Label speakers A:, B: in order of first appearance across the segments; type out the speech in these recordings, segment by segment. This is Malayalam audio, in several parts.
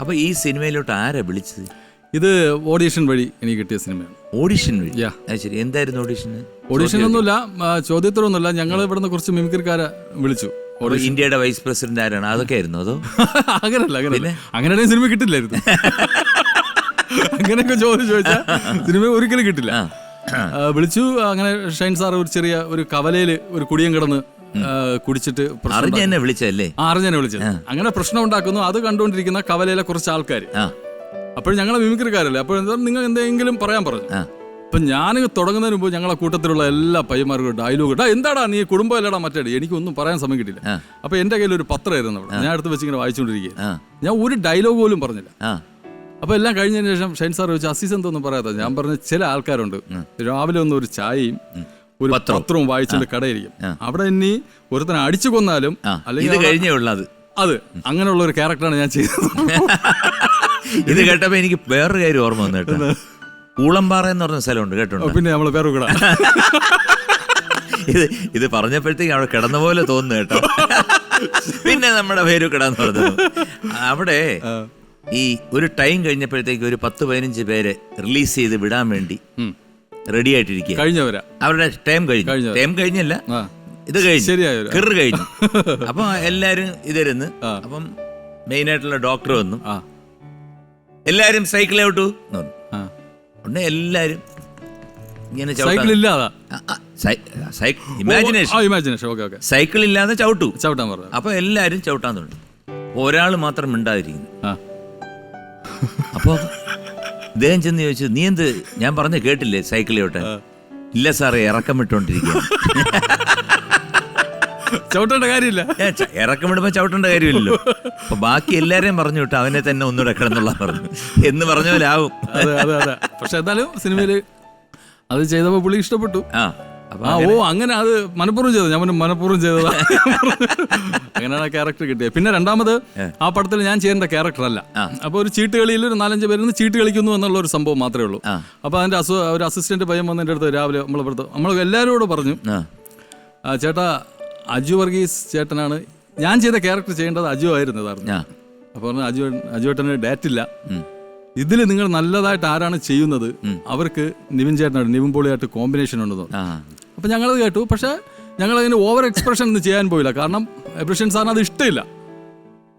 A: അപ്പൊ ഈ സിനിമയിലോട്ട് ആരാ വിളിച്ചത്?
B: ഇത് ഓഡീഷൻ വഴി എനിക്ക് കിട്ടിയ സിനിമയാണ്
A: ഓഡിഷൻ വഴി?
B: Yeah.
A: അത് ശരി. എന്തായിരുന്നു ഓഡിഷൻ
B: ഓഡീഷൻ ഒന്നുമില്ല. ചോദ്യത്തോടൊന്നുമില്ല ഞങ്ങൾ ഇവിടുന്ന് കുറച്ച് മിമിക്രിക്കാരെ വിളിച്ചു.
A: ഇന്ത്യയുടെ വൈസ് പ്രസിഡന്റ് ആരാണ്? അതൊക്കെ ആയിരുന്നു അതോ?
B: അങ്ങനല്ല അങ്ങനെ അങ്ങനെ സിനിമ കിട്ടില്ലായിരുന്നു. അങ്ങനെയൊക്കെ ചോദ്യം ചോദിച്ചാൽ സിനിമ ഒരിക്കലും കിട്ടില്ല. ആ, വിളിച്ചു. അങ്ങനെ ഷൈൻ സാർ ഒരു ചെറിയ ഒരു കവലയിൽ ഒരു കുടിയം കിടന്ന് കുടിച്ചിട്ട് അറിഞ്ഞെന്നെ
A: അറിഞ്ഞ എന്നെ വിളിച്ചല്ലേ
B: ആ അറിഞ്ഞനെ വിളിച്ചത്. അങ്ങനെ പ്രശ്നം ഉണ്ടാക്കുന്നു. അത് കണ്ടുകൊണ്ടിരിക്കുന്ന കവലയിലെ കുറച്ച് ആൾക്കാർ
A: അപ്പോഴും
B: അപ്പോൾ ഞങ്ങളെ മിമിക്രിക്കാരല്ലേ? അപ്പോൾ എന്താ നിങ്ങൾ എന്തെങ്കിലും പറയാൻ പറഞ്ഞു. അപ്പൊ ഞാൻ തുടങ്ങുന്നതിന് മുമ്പ് ഞങ്ങളെ കൂട്ടത്തിലുള്ള എല്ലാ പയ്യന്മാർക്കും ഡയലോഗ് ഇടാ എന്താടാ നീ കുടുംബം അല്ലടാ മറ്റേ എനിക്കൊന്നും പറയാൻ സമയം കിട്ടില്ല. അപ്പൊ എന്റെ കയ്യിൽ ഒരു പത്രമായിരുന്നു അവിടെ. ഞാൻ അടുത്ത് വെച്ച് ഇങ്ങനെ വായിച്ചുകൊണ്ടിരിക്കുക ഞാൻ ഒരു ഡയലോഗ് പോലും പറഞ്ഞില്ല.
A: അപ്പോൾ
B: അപ്പൊ എല്ലാം കഴിഞ്ഞതിന് ശേഷം ഷൈൻ സാർ ചോദിച്ചു അസീസ് എന്തൊന്നും പറയാത്ത ഞാൻ പറഞ്ഞ ചില ആൾക്കാരുണ്ട്. രാവിലെ ഒന്ന് ഒരു ചായയും ഒരു പത്രവും. വായിച്ചിട്ട് കടയിരിക്കും. അവിടെ ഇനി ഒരുത്തനെ അടിച്ചു കൊന്നാലും
A: അല്ലെങ്കിൽ ഇത് കഴിഞ്ഞേ ഉള്ളത്
B: അത്. അങ്ങനെയുള്ള ഒരു ക്യാരക്ടറാണ് ഞാൻ ചെയ്തത്.
A: ഇത് കേട്ടപ്പോ എനിക്ക് വേറൊരു കാര്യം ഓർമ്മ വന്നു കേട്ടോ. ഊളംപാറ എന്ന് പറഞ്ഞ സ്ഥലമുണ്ട് കേട്ടോ
B: പിന്നെ നമ്മൾ വേറെ കൂടെ.
A: ഇത് ഇത് പറഞ്ഞപ്പോഴത്തേക്ക് അവിടെ കിടന്ന പോലെ തോന്നുന്നു കേട്ടോ. പിന്നെ നമ്മുടെ പേര് കിടാന്ന് പറഞ്ഞത്. അവിടെ ഈ ഒരു ടൈം കഴിഞ്ഞപ്പോഴത്തേക്ക് ഒരു പത്ത് പതിനഞ്ച് പേരെ റിലീസ് ചെയ്ത് വിടാൻ വേണ്ടി റെഡി ആയിട്ടിരിക്കുക
B: കഴിഞ്ഞവരാ.
A: അവരുടെ ടൈം കഴിഞ്ഞു. ടൈം കഴിഞ്ഞല്ല. ഇത് കഴിഞ്ഞു. കിറ് കഴിഞ്ഞു. അപ്പൊ എല്ലാരും ഇതിരുന്ന്. അപ്പം മെയിൻ ആയിട്ടുള്ള ഡോക്ടർ വന്നു. എല്ലാരും സൈക്കിൾ ഔട്ടു ഉടനെ എല്ലാരും ഇങ്ങനെ
B: സൈക്കിൾ ഇല്ലാതാ
A: ഇമാജിനേഷൻ സൈക്കിൾ ഇല്ലാതെ ചവിട്ടു.
B: ചവിട്ടാൻ പറഞ്ഞു.
A: അപ്പൊ എല്ലാരും ചവിട്ടാൻ തുടങ്ങി. ഒരാൾ മാത്രം മിണ്ടാതിരിക്കുന്നു. അപ്പൊ ഇദ്ദേഹം ചെന്ന് ചോദിച്ചു നീ എന്ത്? ഞാൻ പറഞ്ഞ കേട്ടില്ലേ സൈക്കിൾ ചവിട്ടാൻ ഇല്ല സാറേ ഇറക്കം വിട്ടോണ്ടിരിക്കുക
B: ചവിട്ടേണ്ട കാര്യമില്ല.
A: ഇറക്കം വിടുമ്പോ ചവിട്ടേണ്ട കാര്യമില്ലല്ലോ. അപ്പൊ ബാക്കി എല്ലാരെയും പറഞ്ഞു വിട്ടു അവനെ തന്നെ ഒന്നുകൂടെ കിടന്നുള്ള പറഞ്ഞു. എന്ന് പറഞ്ഞ പോലെ ആവും.
B: പക്ഷെ എന്തായാലും സിനിമയിൽ അത് ചെയ്തപ്പോ പുള്ളി ഇഷ്ടപ്പെട്ടു.
A: ആ.
B: ആ ഓ അങ്ങനെ അത് മനഃപൂർവം ചെയ്തത്. ഞാൻ മനഃപൂർവം ചെയ്തതാ. അങ്ങനെയാണ് ആ ക്യാരക്ടർ കിട്ടിയത്. പിന്നെ രണ്ടാമത് ആ പടത്തിൽ ഞാൻ ചെയ്യേണ്ട ക്യാരക്ടർ അല്ല. അപ്പൊ ഒരു ചീട്ട് കളിയിൽ ഒരു നാലഞ്ച് പേര് ചീട്ട് കളിക്കുന്നു എന്നുള്ള ഒരു സംഭവം മാത്രമേ ഉള്ളൂ.
A: അപ്പോൾ
B: അപ്പൊ അതിന്റെ അസു ഒരു അസിസ്റ്റന്റ് പയ്യൻ വന്ന് എന്റെ അടുത്ത് രാവിലെ നമ്മളിപ്പുറത്ത് നമ്മൾ എല്ലാവരോടും പറഞ്ഞു ചേട്ടാ അജു വർഗീസ് ചേട്ടനാണ്. ഞാൻ ചെയ്ത ക്യാരക്ടർ ചെയ്യേണ്ടത് അജു ആയിരുന്നു പറഞ്ഞു
A: ആ.
B: അപ്പൊ പറഞ്ഞു അജു അജു ചേട്ടന് ഡേറ്റ് ഇല്ല. ഇതിൽ നിങ്ങൾ നല്ലതായിട്ട് ആരാണ് ചെയ്യുന്നത്? അവർക്ക് നിവിൻ ചേട്ടനായിട്ട് നിവിൻ പോളിയായിട്ട് കോമ്പിനേഷൻ ഉണ്ടെന്ന്
A: ആ
B: ഞങ്ങളത് കേട്ടു. പക്ഷേ ഞങ്ങൾ അതിന് ഓവർ എക്സ്പ്രഷൻ ഒന്നും ചെയ്യാൻ പോയില്ല. കാരണം എബ്രഷൻ സാറിന് അത് ഇഷ്ടമില്ല.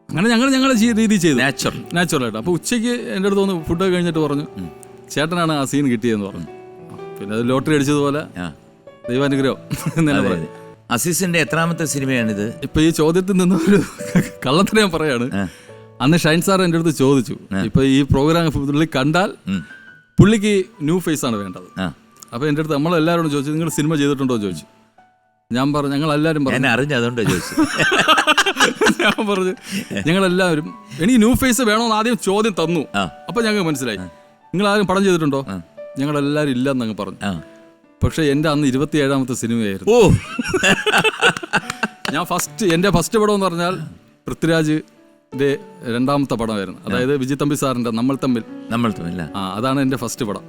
B: അങ്ങനെ ഞങ്ങൾ ഞങ്ങളുടെ രീതി ചെയ്തു.
A: നാച്ചുറൽ
B: നാച്ചുറൽ ആയിട്ട്. അപ്പോൾ ഉച്ചയ്ക്ക് എന്റെ അടുത്ത് ഒന്ന് ഫുഡ് കഴിഞ്ഞിട്ട് പറഞ്ഞു ചേട്ടനാണ് ആ സീൻ കിട്ടിയതെന്ന് പറഞ്ഞു. പിന്നെ അത് ലോട്ടറി അടിച്ചതുപോലെ ദൈവാനുഗ്രഹം
A: അസീസിന്റെ എത്രാമത്തെ സിനിമയാണിത്?
B: ഇപ്പൊ ഈ ചോദ്യത്തിൽ നിന്ന് ഒരു കള്ളത്തിന് ഞാൻ പറയാണ്. അന്ന് ഷൈൻ സാർ എന്റെ അടുത്ത് ചോദിച്ചു. ഇപ്പൊ ഈ പ്രോഗ്രാം പുള്ളി കണ്ടാൽ പുള്ളിക്ക് ന്യൂ ഫേസ് ആണ് വേണ്ടത്.
A: ആ
B: അപ്പൊ എന്റെ അടുത്ത് നമ്മളെല്ലാവരോടും ചോദിച്ചു നിങ്ങൾ സിനിമ ചെയ്തിട്ടുണ്ടോ? എന്ന് ചോദിച്ചു. ഞാൻ പറഞ്ഞു ഞങ്ങൾ എല്ലാവരും പറഞ്ഞു.
A: എന്നെ അറിഞ്ഞു അതുകൊണ്ട് ചോദിച്ചു
B: ഞാൻ പറഞ്ഞു ഞങ്ങളെല്ലാവരും എനിക്ക് ന്യൂ ഫേസ് വേണമെന്ന് ആദ്യം ചോദ്യം തന്നു.
A: അപ്പോൾ
B: അപ്പൊ ഞങ്ങൾക്ക് മനസ്സിലായി. നിങ്ങൾ ആരും പടം ചെയ്തിട്ടുണ്ടോ? ഞങ്ങളെല്ലാവരും ഇല്ലെന്ന് അങ്ങ് പറഞ്ഞു. പക്ഷെ എന്റെ അന്ന് ഇരുപത്തി ഏഴാമത്തെ സിനിമയായിരുന്നു.
A: ഓ.
B: ഞാൻ ഫസ്റ്റ് എന്റെ ഫസ്റ്റ് പടം എന്ന് പറഞ്ഞാൽ പൃഥ്വിരാജ് രണ്ടാമത്തെ പടമായിരുന്നു. അതായത് വിജയ് തമ്പി സാറിന്റെ നമ്മൾ തമ്മിൽ.
A: നമ്മൾ തമ്മിൽ
B: ആ. അതാണ് എന്റെ ഫസ്റ്റ് പടം.